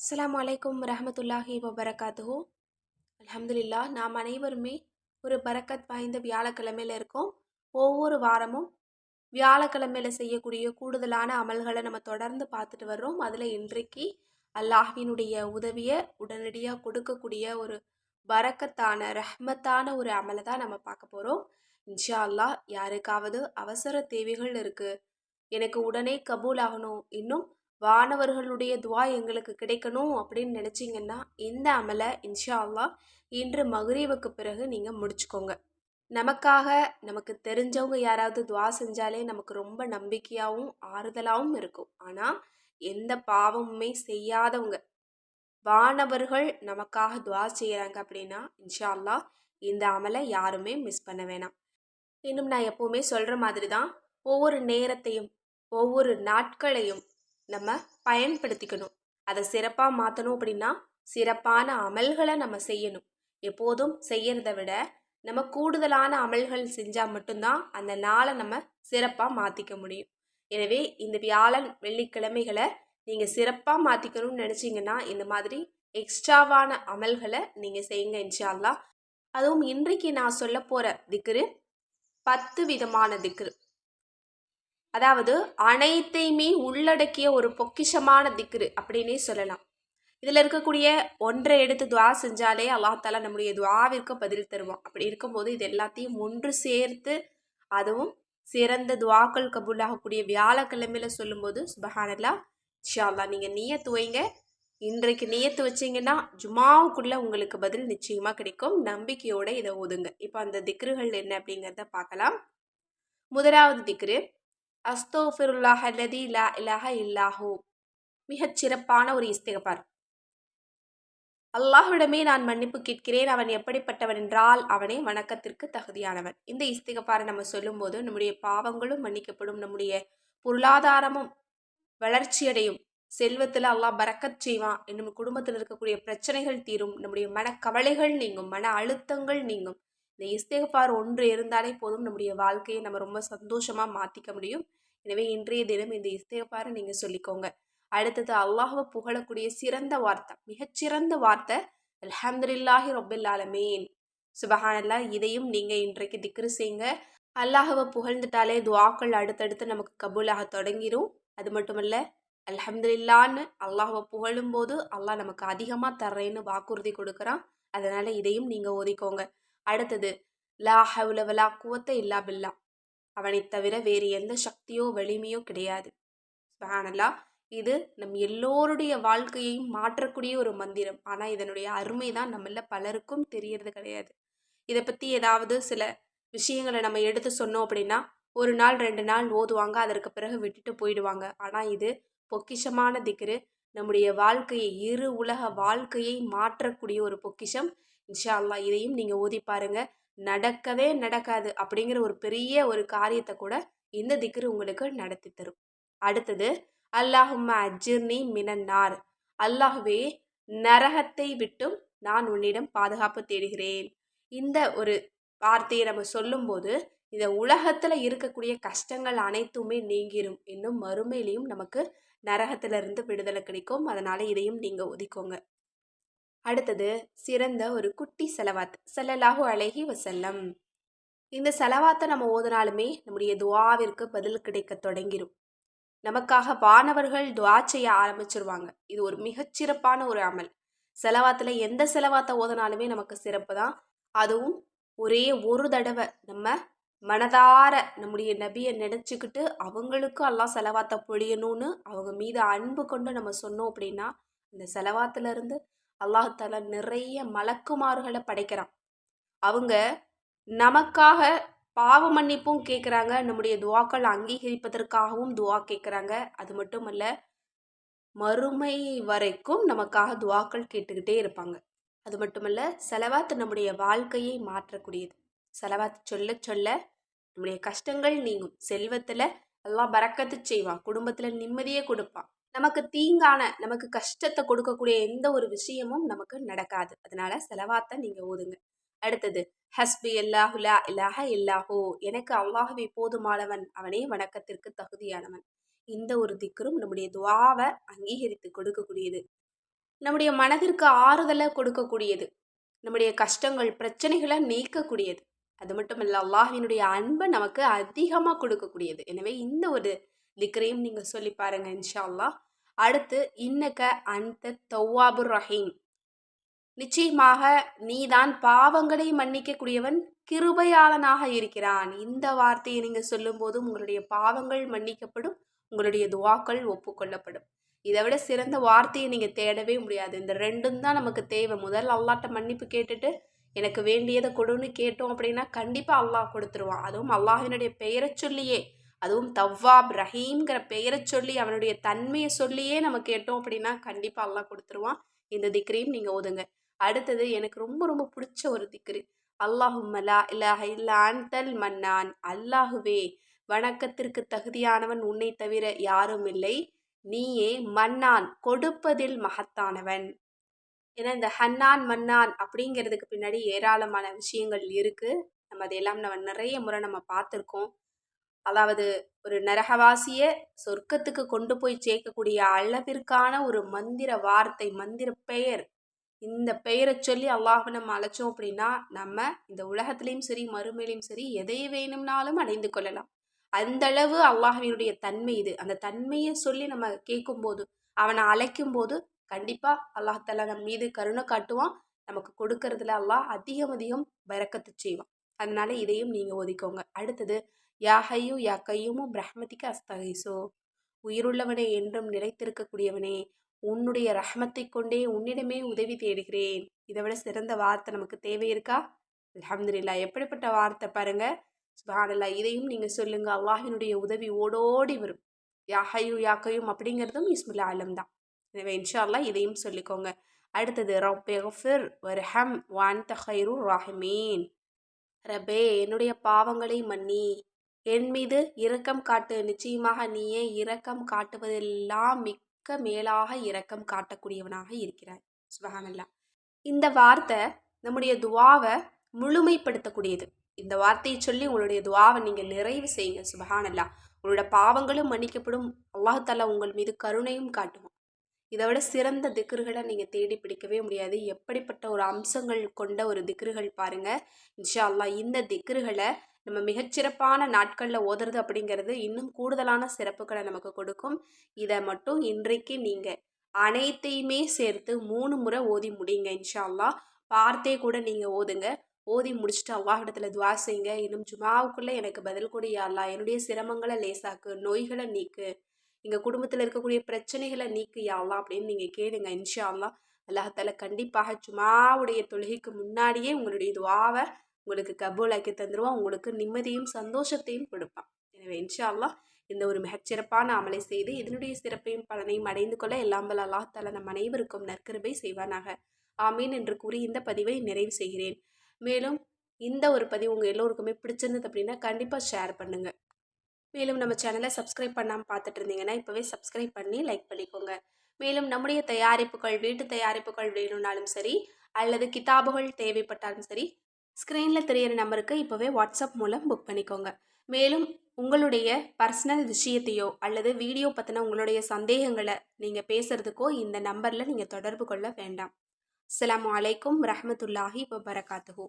அஸ்லாம் வலைக்கம் ரஹமத்துல்லாஹி வபரகாத்துஹு. அலமதுல்லா நாம் அனைவருமே ஒரு பரக்கத் வாய்ந்த வியாழக்கிழமையில இருக்கோம். ஒவ்வொரு வாரமும் வியாழக்கிழமையில் செய்யக்கூடிய கூடுதலான அமல்களை நம்ம தொடர்ந்து பார்த்துட்டு வர்றோம். அதில் இன்றைக்கு அல்லாஹினுடைய உதவியை உடனடியாக கொடுக்கக்கூடிய ஒரு பரக்கத்தான ரஹ்மத்தான ஒரு அமலை தான் நம்ம பார்க்க போகிறோம் இன்ஷா அல்லாஹ் யாருக்காவது அவசர தேவைகள் இருக்குது எனக்கு உடனே கபூல் ஆகணும் இன்னும் வானவர்களுடைய துவா எங்களுக்கு கிடைக்கணும் அப்படின்னு நினச்சிங்கன்னா இந்த அமலை இன்ஷா அல்லா இன்று மகரீவுக்கு பிறகு நீங்கள் முடிச்சுக்கோங்க. நமக்காக நமக்கு தெரிஞ்சவங்க யாராவது துவா செஞ்சாலே நமக்கு ரொம்ப நம்பிக்கையாகவும் ஆறுதலாகவும் இருக்கும். ஆனால் எந்த பாவமுமே செய்யாதவங்க வானவர்கள் நமக்காக துவா செய்கிறாங்க அப்படின்னா இன்ஷா அல்லா இந்த அமலை யாருமே மிஸ் பண்ண வேணாம். இன்னும் நான் எப்போவுமே சொல்கிற மாதிரி தான் ஒவ்வொரு நேரத்தையும் ஒவ்வொரு நாட்களையும் நம்ம பயன்படுத்திக்கணும். அதை சிறப்பாக மாற்றணும் அப்படின்னா சிறப்பான அமல்களை நம்ம செய்யணும். எப்போதும் செய்யறதை விட நம்ம கூடுதலான அமல்கள் செஞ்சால் மட்டும்தான் அந்த நாளை நம்ம சிறப்பாக மாற்றிக்க முடியும். எனவே இந்த வியாழன் வெள்ளிக்கிழமைகளை நீங்கள் சிறப்பாக மாற்றிக்கணும்னு நினச்சிங்கன்னா இந்த மாதிரி எக்ஸ்ட்ராவான அமல்களை நீங்கள் செய்யுங்க இன்ஷால்லா அதுவும் இன்றைக்கு நான் சொல்ல போகிற திக்ரு பத்து விதமான திக்ரு. அதாவது அனைத்தையுமே உள்ளடக்கிய ஒரு பொக்கிஷமான திக்ரு அப்படின்னே சொல்லலாம். இதில் இருக்கக்கூடிய ஒன்றை எடுத்து துவா செஞ்சாலே அல்லாஹால நம்முடைய துவாவிற்கு பதில் தருவோம் அப்படி இருக்கும்போது இது எல்லாத்தையும் ஒன்று சேர்த்து அதுவும் சிறந்த துவாக்கள் கபூலாகக்கூடிய வியாழக்கிழமையில சொல்லும்போது சுபஹானல்லா ஷால்லா நீங்கள் நீயத்து வைங்க இன்றைக்கு நீயத்து வச்சிங்கன்னா ஜுமாவுக்குள்ளே உங்களுக்கு பதில் நிச்சயமாக கிடைக்கும். நம்பிக்கையோடு இதை ஓதுங்க. இப்போ அந்த திக்ருகள் என்ன அப்படிங்கிறத பார்க்கலாம். முதலாவது திக்ரு அஸ்தோஃபிருல்லாஹ் அல்லதி லா இலாஹ இல்லாஹூ. மிகச் சிறப்பான ஒரு இஸ்திகபார் அல்லாஹ்விடமே நான் மன்னிப்பு கேட்கிறேன். அவன் எப்படிப்பட்டவன் என்றால் அவனே வணக்கத்திற்கு தகுதியானவன். இந்த இஸ்திகப்பாரை நம்ம சொல்லும்போது நம்முடைய பாவங்களும் மன்னிக்கப்படும். நம்முடைய பொருளாதாரமும் வளர்ச்சியடையும். செல்வத்தில் அல்லாஹ் பறக்கச் செய்வான். என்னும் குடும்பத்தில் இருக்கக்கூடிய பிரச்சனைகள் தீரும். நம்முடைய மனக்கவலைகள் நீங்கும். மன அழுத்தங்கள் நீங்கும். இந்த இஸ்தேகபார் ஒன்று இருந்தாலே போதும் நம்முடைய வாழ்க்கையை நம்ம ரொம்ப சந்தோஷமாக மாற்றிக்க முடியும். எனவே இன்றைய தினம் இந்த இஸ்திகபாரை நீங்கள் சொல்லிக்கோங்க. அடுத்தது அல்லாஹுவை புகழக்கூடிய சிறந்த வார்த்தை மிகச்சிறந்த வார்த்தை அல்ஹம்துலில்லாஹி ரொபில் ஆலமீன். சுபஹானல்லா இதையும் நீங்கள் இன்றைக்கு திக்ரு செய்யுங்க அல்லாஹுவை புகழ்ந்துட்டாலே துவாக்கள் அடுத்தடுத்து நமக்கு கபூலாக தொடங்கிடும் அது மட்டும் இல்லை அல்ஹம்துலில்லான்னு அல்லாஹுவை புகழும்போது அல்லாஹ் நமக்கு அதிகமாக தர்றேன்னு வாக்குறுதி கொடுக்குறான். அதனால் இதையும் நீங்கள் ஓதிக்கோங்க. அடுத்தது லா ஹவுலவலா குவத்த இல்லா பில்லா. அவனை தவிர வேறு எந்த சக்தியோ வலிமையோ கிடையாது. சுபஹானல்லா இது நம் எல்லோருடைய வாழ்க்கையையும் மாற்றக்கூடிய ஒரு மந்திரம். ஆனால் இதனுடைய அருமை தான் நம்மள பலருக்கும் தெரியறது கிடையாது. இதை பற்றி ஏதாவது சில விஷயங்களை நம்ம எடுத்து சொன்னோம் அப்படின்னா ஒரு நாள் ரெண்டு நாள் ஓதுவாங்க அதற்கு பிறகு விட்டுட்டு போயிடுவாங்க. ஆனால் இது பொக்கிஷமான திக்ரு. நம்முடைய வாழ்க்கையை இரு உலக வாழ்க்கையை மாற்றக்கூடிய ஒரு பொக்கிஷம். இன்ஷா அல்லா இதையும் நீங்கள் ஓதி பாருங்கள் நடக்கவே நடக்காது அப்படிங்கிற ஒரு பெரிய ஒரு காரியத்தை கூட இந்த திக்ரு உங்களுக்கு நடத்தி தரும். அடுத்தது அல்லாஹும் அஜிர்னி மினன்னார். அல்லாஹுவே நரகத்தை விட்டும் நான் உன்னிடம் பாதுகாப்பு தேடுகிறேன். இந்த ஒரு வார்த்தையை நம்ம சொல்லும்போது இந்த உலகத்தில் இருக்கக்கூடிய கஷ்டங்கள் அனைத்துமே நீங்கிரும். இன்னும் மறுமையிலையும் நமக்கு நரகத்திலிருந்து விடுதலை கிடைக்கும். அதனால் இதையும் நீங்கள் ஒதுக்கோங்க. அடுத்தது சிறந்த ஒரு குட்டி செலவாத் செல்லலாகு அழகி வசல்லம். இந்த செலவாத்தை நம்ம ஓதுனாலுமே நம்முடைய துவாவிற்கு பதில் கிடைக்க தொடங்கிடும் நமக்காக வானவர்கள் துவா செய்ய ஆரம்பிச்சிருவாங்க. இது ஒரு மிகச்சிறப்பான ஒரு அமல். செலவாத்தில் எந்த செலவாத்தை ஓதுனாலுமே நமக்கு சிறப்பு தான். அதுவும் ஒரே ஒரு தடவை நம்ம மனதார நம்முடைய நபியை நினச்சிக்கிட்டு அவங்களுக்கும் எல்லாம் செலவாத்தை பொழியணும்னு அவங்க மீது அன்பு கொண்டு நம்ம சொன்னோம் அப்படின்னா இந்த செலவாத்துலேருந்து அல்லாஹால நிறைய மலக்குமார்களை படைக்கிறான். அவங்க நமக்காக பாவ மன்னிப்பும் கேட்குறாங்க நம்முடைய துவாக்கள் அங்கீகரிப்பதற்காகவும் துவா கேட்குறாங்க அது மட்டும் அல்ல மறுமை வரைக்கும் நமக்காக துவாக்கள் கேட்டுக்கிட்டே இருப்பாங்க. அது மட்டுமல்ல செலவாத்து நம்முடைய வாழ்க்கையை மாற்றக்கூடியது. செலவாத்து சொல்ல சொல்ல நம்முடைய கஷ்டங்கள் நீங்கும். செல்வத்தில் எல்லாம் பறக்கத்து செய்வான். குடும்பத்தில் நிம்மதியே கொடுப்பான். நமக்கு தீங்கான நமக்கு கஷ்டத்தை கொடுக்கக்கூடிய எந்த ஒரு விஷயமும் நமக்கு நடக்காது. அதனால செலவாத்தை நீங்க ஓதுங்க. அடுத்தது ஹஸ்பி அல்லாஹுலா இல்லாஹ இல்லாஹோ. எனக்கு அல்லாஹுவை போதுமானவன் அவனே வணக்கத்திற்கு தகுதியானவன். இந்த ஒரு திக்கரும் நம்முடைய துவாவை அங்கீகரித்து கொடுக்கக்கூடியது. நம்முடைய மனதிற்கு ஆறுதலை கொடுக்கக்கூடியது. நம்முடைய கஷ்டங்கள் பிரச்சனைகளை நீக்கக்கூடியது. அது மட்டும் இல்லை அல்லாஹினுடைய அன்பை நமக்கு அதிகமாக கொடுக்கக்கூடியது. எனவே இந்த ஒரு திக்ரையும் நீங்கள் சொல்லி பாருங்கள் இன்ஷா அல்லாஹ். அடுத்து இன்னக்க அந்த தௌவாபுர் ரஹீம். நிச்சயமாக நீதான் பாவங்களை மன்னிக்கக்கூடியவன் கிருபையாளனாக இருக்கிறான். இந்த வார்த்தையை நீங்கள் சொல்லும்போதும் உங்களுடைய பாவங்கள் மன்னிக்கப்படும் உங்களுடைய துவாக்கள் ஒப்புக்கொள்ளப்படும். இதை விட சிறந்த வார்த்தையை நீங்கள் தேடவே முடியாது. இந்த ரெண்டும் தான் நமக்கு தேவை. முதல் அல்லாட்ட மன்னிப்பு கேட்டுட்டு எனக்கு வேண்டியதை கொடுன்னு கேட்டோம் அப்படின்னா கண்டிப்பாக அல்லாஹ் கொடுத்துருவான். அதுவும் அல்லாஹினுடைய பெயரை சொல்லியே. அதுவும் தவ்வாப் ரஹீம்ங்கிற பெயரை சொல்லி அவனுடைய தன்மையை சொல்லியே நம்ம கேட்டோம் அப்படின்னா கண்டிப்பாக எல்லாம் கொடுத்துருவான். இந்த திக்ரையும் நீங்கள் ஓதுங்க. அடுத்தது எனக்கு ரொம்ப ரொம்ப பிடிச்ச ஒரு திக்ரு. அல்லாஹும்மலா இல்லாஹ இல்லா மன்னான். அல்லாஹுவே வணக்கத்திற்கு தகுதியானவன் உன்னை தவிர யாரும் இல்லை. நீயே மன்னான் கொடுப்பதில் மகத்தானவன். ஏன்னா இந்த ஹன்னான் மன்னான் அப்படிங்கிறதுக்கு பின்னாடி ஏராளமான விஷயங்கள் இருக்குது நம்ம அதையெல்லாம் நம்ம நிறைய முறை நம்ம பார்த்துருக்கோம். அதாவது ஒரு நரகவாசிய சொர்க்கத்துக்கு கொண்டு போய் சேர்க்கக்கூடிய அளவிற்கான ஒரு மந்திர வார்த்தை மந்திர பெயர். இந்த பெயரை சொல்லி அல்லாஹை நம்ம அழைச்சோம் அப்படின்னா நம்ம இந்த உலகத்திலையும் சரி மறுமையிலையும் சரி எதை வேணும்னாலும் அடைந்து கொள்ளலாம். அந்த அளவு அல்லாஹினுடைய தன்மை இது. அந்த தன்மையை சொல்லி நம்ம கேட்கும்போது அவனை அழைக்கும் போது கண்டிப்பாக அல்லாஹால நம் மீது கருணை காட்டுவான். நமக்கு கொடுக்கறதுல அல்லாஹ் அதிகம் அதிகம் பறக்கத்து செய்வான். அதனால இதையும் நீங்கள் ஒதுக்கோங்க அடுத்தது யாஹையு யா கையுமும் பிரஹ்மதிக்கு அஸ்தகைசோ உயிருள்ளவனே என்றும் நிலைத்திருக்கக்கூடியவனே உன்னுடைய ரஹ்மத்தை கொண்டே உன்னிடமே உதவி தேடுகிறேன். இதை விட சிறந்த வார்த்தை நமக்கு தேவை இருக்கா? அலமதுல்லா எப்படிப்பட்ட வார்த்தை பாருங்க. சுபானல்லா இதையும் நீங்கள் சொல்லுங்கள் அல்லாஹினுடைய உதவி ஓடோடி வரும். யாஹையு யாக்கையும் அப்படிங்கிறதும் இஸ்முல்லா ஆலம் தான். எனவே இன்ஷா அல்லா இதையும் சொல்லிக்கோங்க. அடுத்தது ரப்பெஃபிர் வர்ஹம் வான் தஹைரு ராஹிமீன். ரபே என்னுடைய பாவங்களை மன்னி. என் மீது இரக்கம் காட்டு. நிச்சயமாக நீயே இரக்கம் காட்டுவதெல்லாம் மிக்க மேலாக இரக்கம் காட்டக்கூடியவனாக இருக்கிறாய். சுபஹானல்லா இந்த வார்த்தை நம்முடைய துவாவை முழுமைப்படுத்தக்கூடியது. இந்த வார்த்தையை சொல்லி உங்களுடைய துவாவை நீங்கள் நிறைவு செய்யுங்க. சுபகானல்லா. உங்களோட பாவங்களும் மன்னிக்கப்படும். அல்லாஹாலா உங்கள் மீது கருணையும் காட்டுவோம் இதை விட சிறந்த திக்ருகளை நீங்கள் தேடி பிடிக்கவே முடியாது. எப்படிப்பட்ட ஒரு அம்சங்கள் கொண்ட ஒரு திக்ருகள் பாருங்கள் இன்ஷா அல்லா இந்த திக்ருகளை நம்ம மிகச்சிறப்பான நாட்களில் ஓதுறது அப்படிங்கிறது இன்னும் கூடுதலான சிறப்புகளை நமக்கு கொடுக்கும். இதை மட்டும் இன்றைக்கு நீங்கள் அனைத்தையுமே சேர்த்து மூணு முறை ஓதி முடியுங்க இன்ஷா அல்லா பார்த்தே கூட நீங்கள் ஓதுங்க. ஓதி முடிச்சுட்டு அல்லாஹிடத்தில் துவா செய்யுங்க. இன்னும் ஜுமாவுக்குள்ளே எனக்கு பதில் கொடு என்னுடைய சிரமங்களை லேசாக்கு நோய்களை நீக்கு. எங்கள் குடும்பத்தில் இருக்கக்கூடிய பிரச்சனைகளை நீக்கு அப்படின்னு நீங்கள் கேளுங்க. இன்ஷா அல்லா அல்லாஹால கண்டிப்பாக சும்மாவுடைய தொழுகைக்கு முன்னாடியே உங்களுடைய துவாவை உங்களுக்கு கபூலாக்கி தந்துடுவான் உங்களுக்கு நிம்மதியும் சந்தோஷத்தையும் கொடுப்பான். எனவே இன்ஷா அல்லா இந்த ஒரு மிகச்சிறப்பான அமலை செய்து இதனுடைய சிறப்பையும் பலனையும் அடைந்து கொள்ள எல்லாம் வல்ல அல்லாஹால நம் அனைவருக்கும் நற்கருபை செய்வானாக. ஆமீன் என்று கூறி இந்த பதிவை நிறைவு செய்கிறேன். மேலும் இந்த ஒரு பதிவு உங்கள் எல்லோருக்குமே பிடிச்சிருந்தது அப்படின்னா கண்டிப்பாக ஷேர் பண்ணுங்கள் மேலும் நம்ம சேனலை சப்ஸ்கிரைப் பண்ணாமல் பார்த்துட்டு இருந்தீங்கன்னா இப்போவே சப்ஸ்கிரைப் பண்ணி லைக் பண்ணிக்கோங்க. மேலும் நம்முடைய தயாரிப்புகள் வீட்டு தயாரிப்புகள் வேணும்னாலும் சரி அல்லது கிதாபுகள் தேவைப்பட்டாலும் சரி ஸ்க்ரீனில் தெரியிற நம்பருக்கு இப்போவே வாட்ஸ்அப் மூலம் புக் பண்ணிக்கோங்க. மேலும் உங்களுடைய பர்சனல் விஷயத்தையோ அல்லது வீடியோ பற்றின உங்களுடைய சந்தேகங்களை நீங்கள் பேசுகிறதுக்கோ இந்த நம்பரில் நீங்கள் தொடர்பு கொள்ள வேண்டாம். அஸ்லாம் வலைக்கம் ரஹமத்துல்லாஹி வபரகாத்துஹூ.